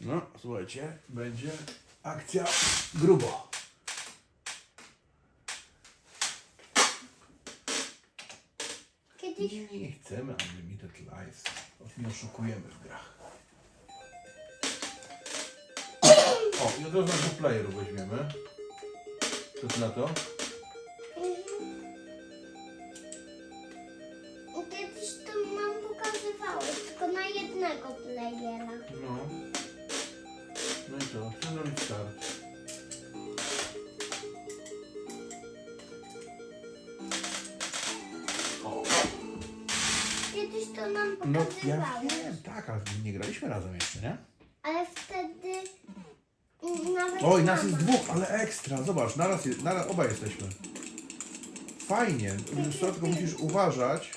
No, słuchajcie, będzie akcja grubo. Kiedyś Nie, chcemy Unlimited Lives. Nie oszukujemy w grach. O, i od razu na playeru weźmiemy. Co ty na to? Kiedyś to nam no ja wiem, tak, ale nie graliśmy razem jeszcze, nie? Ale wtedy nawet Oj, nas mama. jest dwóch, ale ekstra. Zobacz, naraz, je- naraz obaj jesteśmy. Fajnie. Wiesz co, tylko musisz uważać.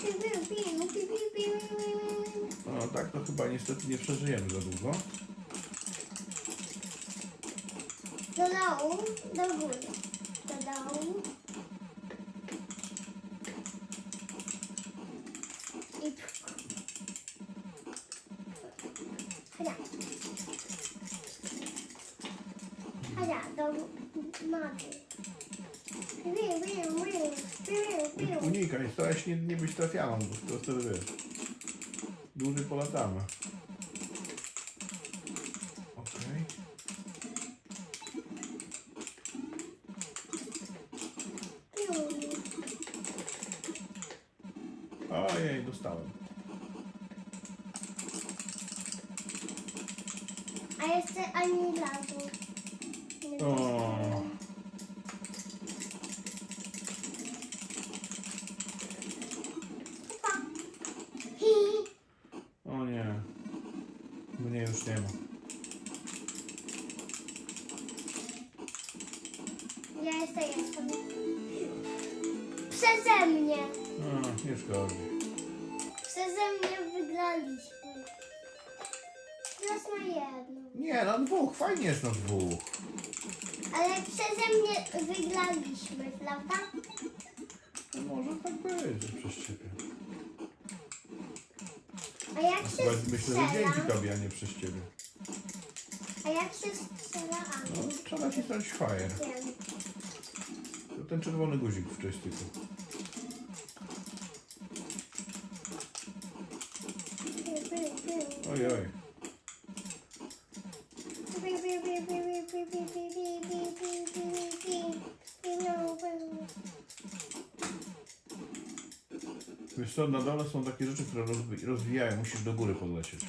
Piu, piu, piu, piu, piu, piu, piu. No tak, to chyba niestety nie przeżyjemy za długo. Do dołu, do góry. Do dołu. Chodź, do piu. Unikaj, staraj się nie, nie być trafianą, bo to wtedy wiesz. Dłużej polatamy. Okej. Ojej, dostałem. A jeszcze ani razu. O. O nie. Mnie już nie ma. Ja jeszcze jestem. Przeze mnie. A, nie szkodzi. Przeze mnie wygraliśmy. Teraz na jedno. Nie, na dwóch. Fajnie jest na dwóch. Ale przeze mnie wygraliśmy, prawda? No może tak być, że przez ciebie. A jak się Chyba myślę, że dzięki tobie, a nie przez ciebie. A jak się strzela? A, No, trzeba nacisnąć fire. wiem. To ten czerwony guzik w joysticku. Piu, Wiesz co, na dole są takie rzeczy, które rozwi- rozwijają. Musisz do góry podlecieć.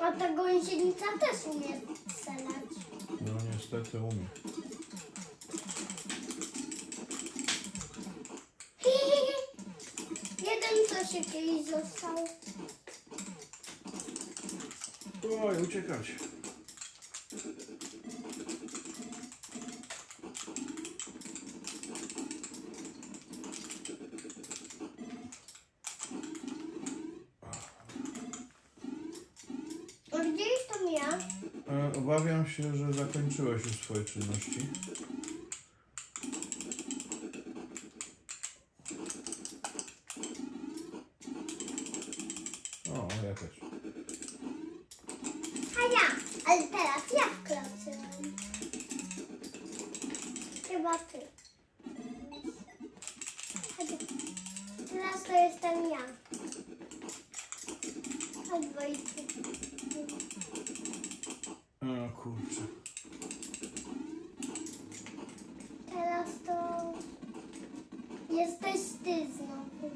A ta gąsienica też umie strzelać. No niestety umie. Jeden co się kiedyś został. Oj, uciekać. Gdzie jestem ja? E, obawiam się, że zakończyłeś już swoje czynności. O, ja też. A ja. Ale teraz ja wkroczyłem. Chyba ty. Chodź. Teraz to jestem ja. Chodź Wojtek. O kurczę. Teraz to jesteś ty znowu.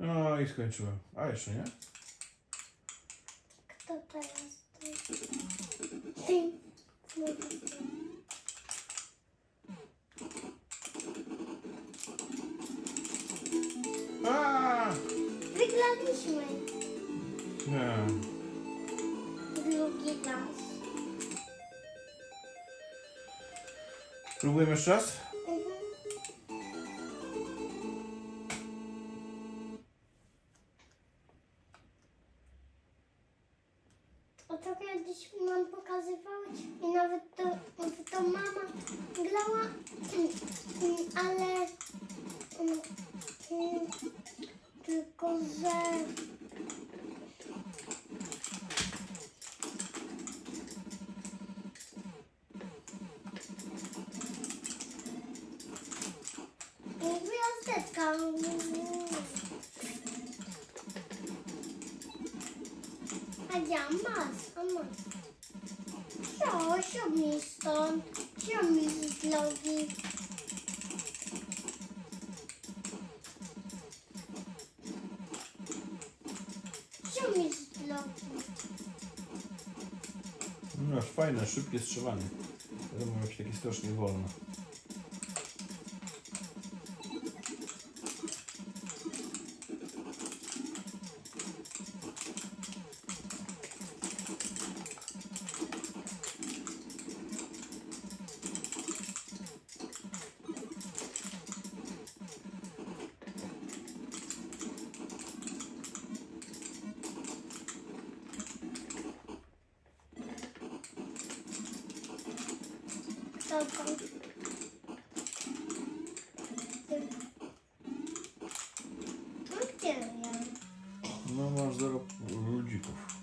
No i skończyłem. A jeszcze nie? Teraz to? Ty. A! Wygraliśmy Nie. drugi raz. Próbujemy jeszcze raz? Kiedyś nam pokazywały i nawet to, to mama grała, ale mm, mm, tylko, że Gwiazdeczka. A ja masz, Co, siądź stąd. Siądź z drogi. Siądź z drogi. No, fajne, szybkie strzelanie. Wiadomo, być takie strasznie wolne. Dokąd? No gdzie ja? No, masz zero ludzików.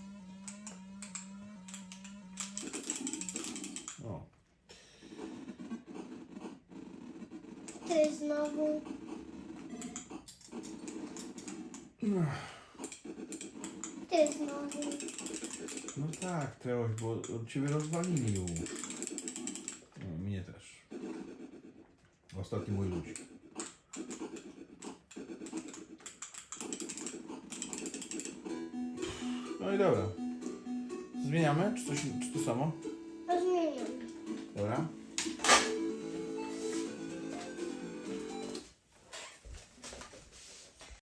O, Ty znowu. Ty znowu. no tak, Teoś, bo od ciebie rozwalili już. No, mnie też. Ostatni mój ludzik. No i dobra. Zmieniamy? Czy, coś, czy to samo?